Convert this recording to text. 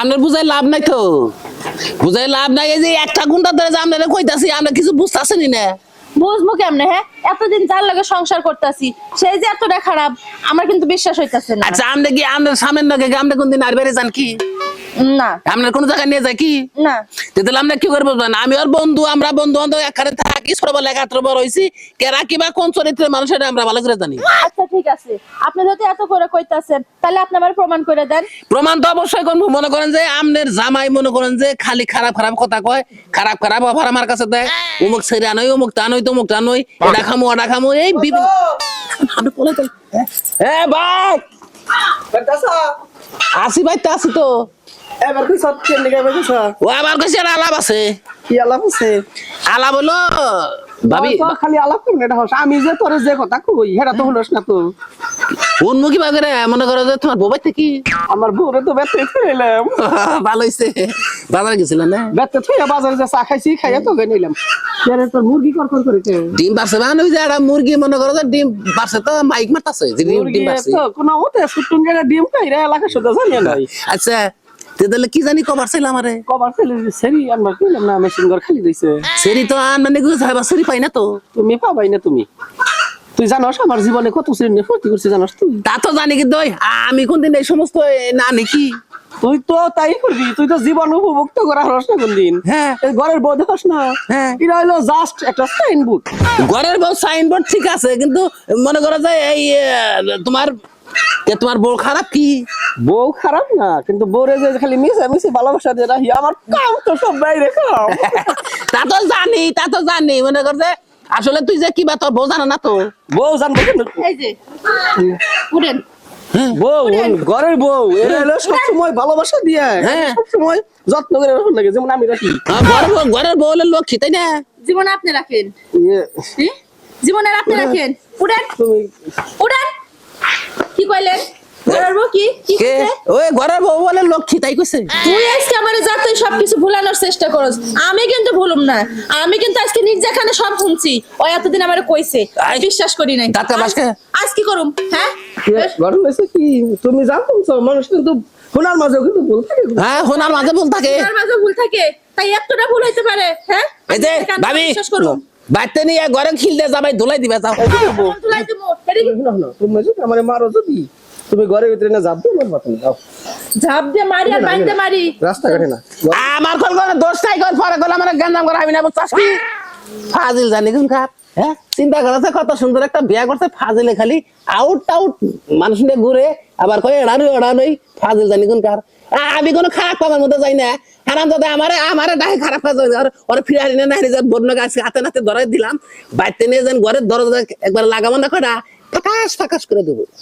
আপনার বুঝাই লাভ নাই তো। বুঝাই লাভ নাই এই যে একটা গুন্ডা ধরে যে আপনারা কইতাছি আমরা কিছু বুঝতেছেনি না। বুঝব কেমনে হ্যাঁ? এতদিন যার লগে সংসার করতেছি সেই যে এতটা খারাপ আমার কিন্তু বিশ্বাস হইতাছে না। আচ্ছা আপনি কি আপনার সামনের নাকি আপনি কোনদিন আর বেড়ে যান কি? না। আপনার কোন জায়গায় নিয়ে যায় কি? না। তাহলে আমরা কি করব? আমি ওর বন্ধু আমরা বন্ধু বান্ধব একখানে থাকি একাত্র বড় হয়েছি কেরা কিবা কোন চরিত্রের মানুষ এটা আমরা ভালো করে জানি। আচ্ছা ঠিক আছে। আপনি যদি এত করে কইতাছেন তাহলে আপনি আমার প্রমাণ করে দেন। প্রমাণ তো অবশ্যই করব। মনে করেন যে আমনের জামাই মনে করেন যে খালি খারাপ খারাপ কথা কয় খারাপ খারাপ অফার আমার কাছে দেয়। অমুক ছেড়ে আনোই অমুক টানোই তমুক টানোই এটা খামো ওটা খামো এই বিভিন্ন আমি বলে তো এ ভাই! আসি ভাই তো আসি তো। এবার কি কেন নিকে বেশি ও আবার কাছে আলাপ আছে। কি আলাপ আছে? আলাপ হলো খালি আলাপ করুন এটা আমি যে তোর যে কথা কই তো হলস না তো। উন্মুখী বাগেরে মনে করো যে তোমার বোবাই থেকে আমার বউরে তো বেতে ফেলাম ভালো হয়েছে বাজারে গেছিলেন না? বেতে থইয়া বাজারে যে চা খাইছি খাইয়া তো গে নিলাম তোর মুরগি কর কর করে ডিম পারছে মানে ওই যে একটা মুরগি মনে করো যে ডিম পারছে তো মাইক মারতাছে যে ডিম ডিম পারছে তো কোন মতে সুটুন গেলে ডিম খাইরা এলাকা শুধু জানি নাই আচ্ছা তাহলে কি জানি কবার ছিল আমারে? কবার ফেলে সেরি আমরা কইলাম না মেশিন ঘর খালি সেরি তো আর মানে হয় সেরি পাই না তো। তুমি পাবাই না তুমি। তুই জানোস আমার জীবনে কত করছি জানোস তুই? তা তো জানি কিন্তু আমি কোনদিন এই সমস্ত না নাকি? তুই তো তাই করবি তুই তো জীবন উপভোগ তো করা হস না কোনদিন। হ্যাঁ। ঘরের বউ দেখস না। হ্যাঁ। এটা হইল জাস্ট একটা সাইন বোর্ড ঘরের বউ সাইনবোর্ড ঠিক আছে কিন্তু মনে করো যে এই তোমার এ, তোমার বউ খারাপ কি? বউ খারাপ না কিন্তু বউরে যে খালি মিশে মিশে ভালোবাসা দিয়ে রাখি আমার কাম তো সব বাইরে খাও তা তো জানি তা তো জানি মনে কর যে আসলে তুই যে তোর বউ জানো না তো। বউ জানব এই যে উঠেন। বউ ঘরের বউ এরা হলো সবসময় ভালোবাসা দিয়ে হ্যাঁ। সবসময় যত্ন করে রাখুন লাগে যেমন আমি রাখি। ঘরের বউ ঘরের বউ হলে লক্ষ্মী তাই না? জীবনে আপনি রাখেন। ইয়ে, হ্যাঁ? জীবনে আপনি রাখেন। উঠেন। তুমি উঠেন। কি কইলেন বলব কি? কি কে? কইছে? ওই ঘরের বউ বলে লক্ষ্মী তাই কইছে? তুই আজকে আমার যাতে সবকিছু ভুলানোর চেষ্টা করস। আমি কিন্তু ভুলুম না। আমি কিন্তু আজকে সব শুনছি। ওই এতদিন আমার কইছে। বিশ্বাস করি নাই। দাঁতে আজ- কি করুম? হ্যাঁ? ঘটনা হয়েছে কি? তুমি জানতো মানুষ কিন্তু শোনার মাঝেও কিন্তু ভুল থাকে। হ্যাঁ হোনার মাঝে বল থাকে। মাঝে ভুল থাকে। তাই এতটা ভুল হইতে পারে হ্যাঁ? এই যে ভাবি বিশ্বাস করুম। বাড়তে নিয়ে ঘরে খিলতে যাবাই ধুলাই দিবে যাও। শোনো, তুমি মারো যদি তুমি ঘরের ভিতরে না যাব আমার বাতা যাও। ঝাপ দিয়ে মারি আর বাইতে মারি। রাস্তাঘাটে না আমার কল করে দোষ নাই পরে কল আমার গেন্দাম করে আমি না বুঝছাস কি? ফাজিল জানি কোন খাপ হ্যাঁ? চিন্তা করেছে কত সুন্দর একটা বিয়া করছে ফাজিলে খালি আউট টাউট মানুষ নিয়ে ঘুরে আবার কয় এড়ানো এড়ানোই ফাজিল জানি কোন কার। আমি কোনো খারাপ কামের মধ্যে যাই না। হারাম দাদা আমারে আমারে ডাই খারাপ কাজ আর ওর ফিরে আনি না নাই যান বন্য গাছ হাতে নাতে ধরে দিলাম। বাইতে নিয়ে যান ঘরের দরজা একবার লাগাবো না কটা ফাঁকাশ ফাঁকাশ করে দেবো।